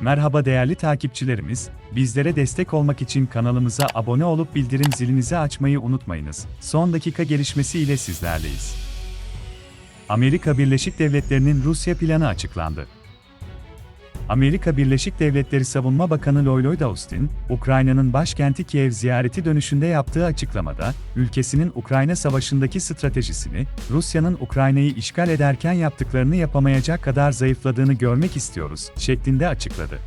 Merhaba değerli takipçilerimiz, bizlere destek olmak için kanalımıza abone olup bildirim zilinizi açmayı unutmayınız. Son dakika gelişmesi ile sizlerleyiz. Amerika Birleşik Devletleri'nin Rusya planı açıklandı. Amerika Birleşik Devletleri Savunma Bakanı Lloyd Austin, Ukrayna'nın başkenti Kiev ziyareti dönüşünde yaptığı açıklamada, ülkesinin Ukrayna Savaşı'ndaki stratejisini, Rusya'nın Ukrayna'yı işgal ederken yaptıklarını yapamayacak kadar zayıfladığını görmek istiyoruz, şeklinde açıkladı.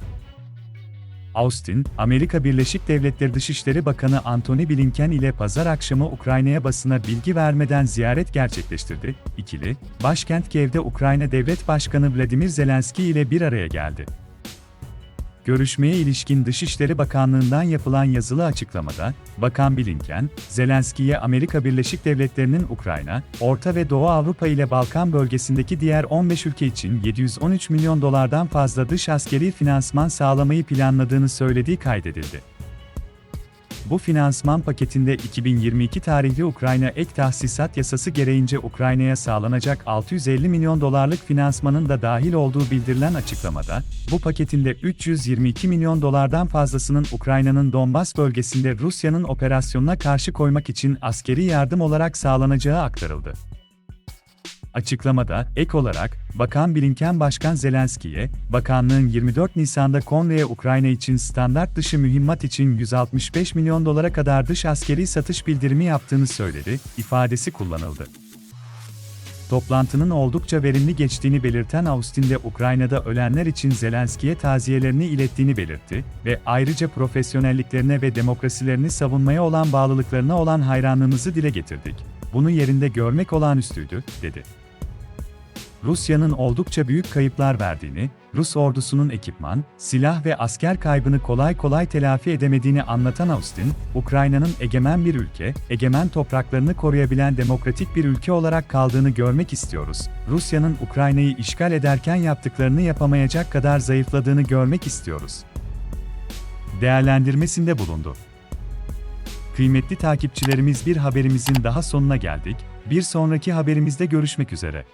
Austin, Amerika Birleşik Devletleri Dışişleri Bakanı Antony Blinken ile pazar akşamı Ukrayna'ya basına bilgi vermeden ziyaret gerçekleştirdi. İkili, başkent Kiev'de Ukrayna Devlet Başkanı Vladimir Zelenski ile bir araya geldi. Görüşmeye ilişkin Dışişleri Bakanlığı'ndan yapılan yazılı açıklamada, Bakan Blinken, Zelenski'ye Amerika Birleşik Devletleri'nin Ukrayna, Orta ve Doğu Avrupa ile Balkan bölgesindeki diğer 15 ülke için 713 milyon dolardan fazla dış askeri finansman sağlamayı planladığını söylediği kaydedildi. Bu finansman paketinde 2022 tarihli Ukrayna ek tahsisat yasası gereğince Ukrayna'ya sağlanacak 650 milyon dolarlık finansmanın da dahil olduğu bildirilen açıklamada, bu paketinde 322 milyon dolardan fazlasının Ukrayna'nın Donbas bölgesinde Rusya'nın operasyonuna karşı koymak için askeri yardım olarak sağlanacağı aktarıldı. Açıklamada, ek olarak, Bakan Blinken Başkan Zelenski'ye, bakanlığın 24 Nisan'da Konve'ye Ukrayna için standart dışı mühimmat için 165 milyon dolara kadar dış askeri satış bildirimi yaptığını söyledi, ifadesi kullanıldı. Toplantının oldukça verimli geçtiğini belirten Austin de Ukrayna'da ölenler için Zelenski'ye taziyelerini ilettiğini belirtti ve ayrıca profesyonelliklerine ve demokrasilerini savunmaya olan bağlılıklarına olan hayranlığımızı dile getirdik. Bunu yerinde görmek olağanüstüydü, dedi. Rusya'nın oldukça büyük kayıplar verdiğini, Rus ordusunun ekipman, silah ve asker kaybını kolay kolay telafi edemediğini anlatan Austin, Ukrayna'nın egemen bir ülke, egemen topraklarını koruyabilen demokratik bir ülke olarak kaldığını görmek istiyoruz. Rusya'nın Ukrayna'yı işgal ederken yaptıklarını yapamayacak kadar zayıfladığını görmek istiyoruz. Değerlendirmesinde bulundu. Kıymetli takipçilerimiz bir haberimizin daha sonuna geldik. Bir sonraki haberimizde görüşmek üzere.